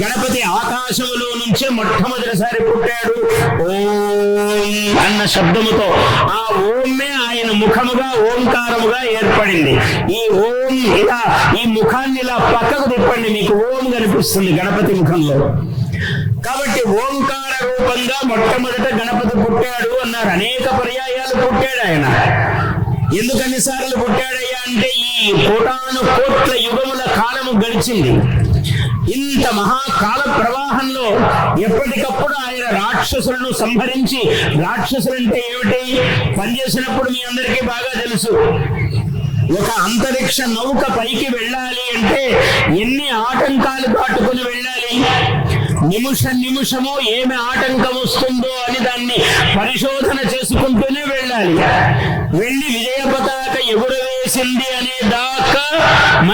గణపతి ఆకాశములో నుంచే మొట్టమొదటిసారి పుట్టాడు. ఓం అన్న శబ్దముతో ఆ ఓమే ఆయన ముఖముగా ఓంకారముగా ఏర్పడింది. ఈ ఓం ఇలా ఈ ముఖాన్ని ఇలా పక్కకు తిప్పండి మీకు ఓం కనిపిస్తుంది గణపతి ముఖంలో. కాబట్టి ఓంకార రూపంగా మొట్టమొదట గణపతి పుట్టాడు అన్నారు. అనేక పర్యాయాలు పుట్టాడు ఆయన. ఎందుకు సార్లు పుట్టాడయ్యా అంటే ఈ కోటాను కోట్ల యుగముల కాలము గడిచింది. ఇంత మహాకాల ప్రవాహంలో ఎప్పటికప్పుడు ఆయన రాక్షసులను సంహరించి రాక్షసులంటే ఏమిటి? పనిచేసినప్పుడు మీ అందరికీ బాగా తెలుసు. ఒక అంతరిక్ష నౌక పైకి వెళ్ళాలి అంటే ఎన్ని ఆటంకాలు దాటుకుని వెళ్ళాలి? నిమిష నిమిషము ఏమి ఆటంకం వస్తుందో అని దాన్ని పరిశోధన చేసుకుంటూ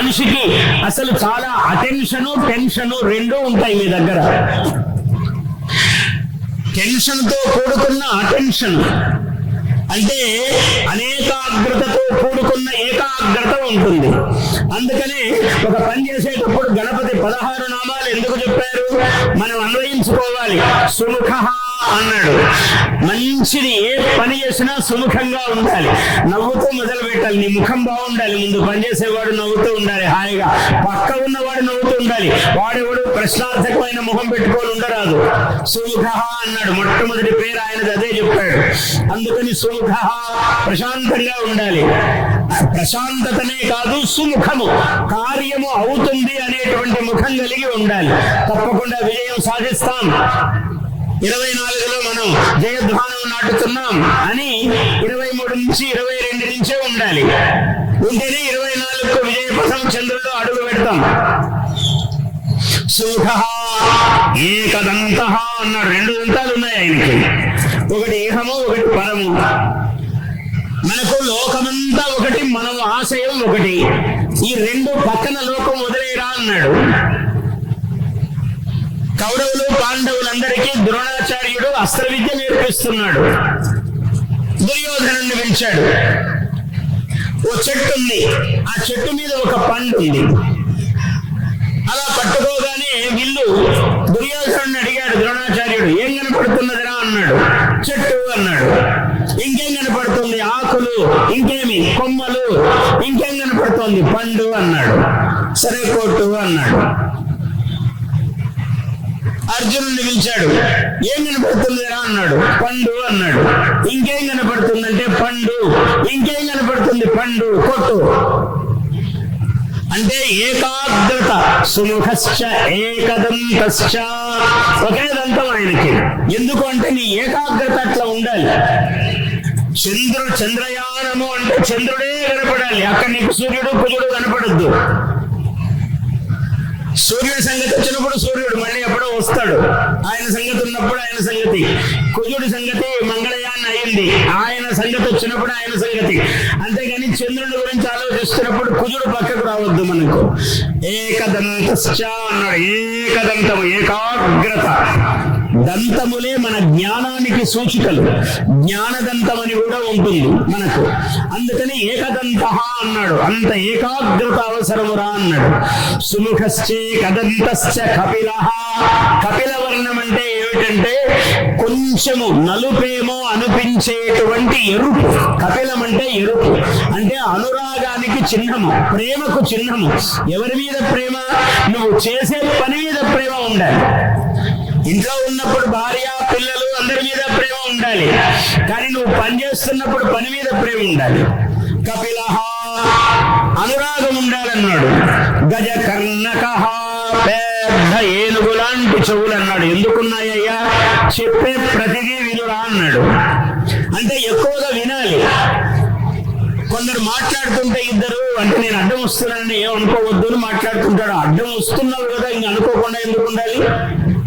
మనిషికి అసలు చాలా అటెన్షను టెన్షను రెండూ ఉంటాయి మీ దగ్గర. టెన్షన్తో కూడుకున్న అటెన్షన్. అంటే అనేకాగ్రతతో కూడుకున్న ఏకాగ్రత ఉంటుంది. అందుకనే ఒక పని చేసేటప్పుడు గణపతి పదహారు నామాలు ఎందుకు చెప్పారు? మనం అన్వయించుకోవాలి. సుముఖ అన్నాడు. మంచిది ఏ పని చేసినా సుముఖంగా ఉండాలి. నవ్వుతూ మొదలు పెట్టాలి. నీ ముఖం బాగుండాలి. ముందు పని చేసేవాడు నవ్వుతూ ఉండాలి. హాయిగా పక్క ఉన్నవాడు నవ్వుతూ ఉండాలి. వాడెవడు? ప్రశ్నార్థకమైన ముఖం పెట్టుకొని ఉండరాదు. సుముఖ అన్నాడు. మొట్టమొదటి పేరు ఆయనది అదే చెప్పాడు. అందుకని సుముఖ ప్రశాంతంగా ఉండాలి. ప్రశాంతతనే కాదు సుముఖము. కార్యము అవుతుంది అనేటువంటి ముఖం కలిగి ఉండాలి. తప్పకుండా విజయం సాధిస్తాం. ఇరవై నాలుగులో మనం జయధ్వానం నాటుతున్నాం అని ఇరవై మూడు నుంచి ఇరవై రెండు నుంచే ఉండాలి. ఉంటేనే ఇరవై నాలుగుకు విజయ పథం చంద్రుడు అడుగు పెడతాం. సుఖ ఏకదంత అన్న రెండు దంతాలు ఉన్నాయి ఆయనకి. ఒకటి ఏహము ఒకటి పరము. మనకు లోకమంతా ఒకటి మనం ఆశయం ఒకటి. ఈ రెండు పక్కన లోకం వదిలేరా అన్నాడు. కౌరవులు పాండవులందరికీ ద్రోణాచార్యుడు అస్త్ర విద్య నేర్పిస్తున్నాడు. దుర్యోధనుడిని పిలిచాడు. ఓ చెట్టు ఉంది. ఆ చెట్టు మీద ఒక పండు ఉంది. అలా పట్టుకోగానే విల్లు దుర్యోధనుడిని అడిగాడు ద్రోణాచార్యుడు ఏం కనపడుతున్నదిరా? అన్నాడు. చెట్టు అన్నాడు. ఇంకేమి? కొమ్మలు. ఇంకేం కనపడుతోంది? పండు అన్నాడు. సరే కొట్టు అన్నాడు. అర్జునుడిని పిలిచాడు. ఏం కనపడుతుందిరా? అన్నాడు. పండు అన్నాడు. ఇంకేం కనపడుతుందంటే పండు. ఇంకేం కనపడుతుంది? పండు కొట్టు అంటే ఏకాగ్రత. సుముఖశ్చ ఏకదంతశ్చ. ఒకే దంతం ఆయనకి. ఎందుకు అంటే నీ ఏకాగ్రత అట్లా ఉండాలి. చంద్రుడు చంద్రయానము అంటే చంద్రుడే కనపడాలి. అక్కడ నీకు సూర్యుడు కుజుడు కనపడద్దు. సూర్యుడి సంగతి వచ్చినప్పుడు సూర్యుడు మళ్ళీ ఎప్పుడో వస్తాడు. ఆయన సంగతి ఉన్నప్పుడు ఆయన సంగతి. కుజుడి సంగతి మంగళయాన్ అయింది. ఆయన సంగతి వచ్చినప్పుడు ఆయన సంగతి. అంతేగాని చంద్రుడి గురించి ఆలోచిస్తున్నప్పుడు కుజుడు పక్కకు రావద్దు మనకు. ఏకదంతశ్చ అన్నాడు. ఏకదంతము ఏకాగ్రత. దంతములే మన జ్ఞానానికి సూచికలు. జ్ఞానదంతం అని కూడా ఉంటుంది మనకు. అందుకని ఏకదంత అన్నాడు. అంత ఏకాగ్రత అవసరమురా అన్నాడు. సుముఖశ్చే కదంతశ్చ కపిల. కపిల వర్ణం అంటే ఏమిటంటే కొంచెము నలుపేమో అనిపించేటువంటి ఎరుపు. కపిలం అంటే ఎరుపు. అంటే అనురాగానికి చిహ్నము ప్రేమకు చిహ్నము. ఎవరి మీద ప్రేమ? నువ్వు చేసే పని మీద ప్రేమ ఉండాలి. ఇంట్లో ఉన్నప్పుడు భార్య పిల్లలు అందరి మీద ప్రేమ ఉండాలి. కానీ నువ్వు పని చేస్తున్నప్పుడు పని మీద ప్రేమ ఉండాలి. కపిల అనురాగం ఉండాలన్నాడు. గజ కర్ణక పెద్ద ఏనుగు లాంటి చెవులు అన్నాడు ఎందుకున్నాయ్యా? చెప్పే ప్రతిదీ వినురా అన్నాడు. అంటే ఎక్కువగా వినాలి. కొందరు మాట్లాడుతుంటే ఇద్దరు అంటే నేను అడ్డం వస్తున్నానని ఏమనుకోవద్దు అని మాట్లాడుతుంటాడు. అడ్డం వస్తున్నావు కదా ఇంక అనుకోకుండా ఎందుకు ఉండాలి?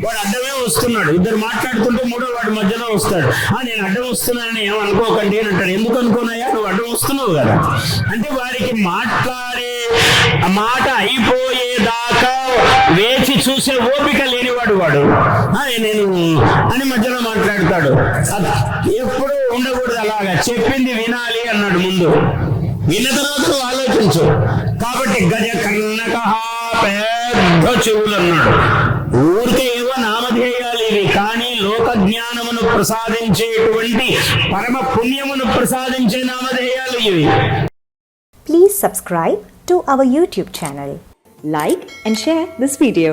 వాడు అడ్డమే వస్తున్నాడు. ఇద్దరు మాట్లాడుతుంటే మూడో వాడి మధ్యలో వస్తాడు. ఆ నేను అడ్డం వస్తున్నానని ఏం అనుకోకండి అని అంటాడు. ఎందుకు అనుకోనయ్యా? నువ్వు అడ్డం వస్తున్నావు కదా. అంటే వారికి మాట్లాడే మాట అయిపోయేదాకా వేచి చూసే ఓపిక లేనివాడు వాడు. నేను అని మధ్యలో మాట్లాడతాడు. ఎప్పుడు ఉండకూడదు అలాగా. చెప్పింది వినాలి అన్నాడు ముందు. విన్న తర్వాత నువ్వు ఆలోచించు. కాబట్టి గజ కన్నక పెద్ద చెవులు అన్నాడు ఊరికే జ్ఞానమును ప్రసాదించేటువంటి పరమ పుణ్యమును ప్రసాదించే నామధేయాలు ఇవి Please subscribe to our YouTube channel. Like and share this video.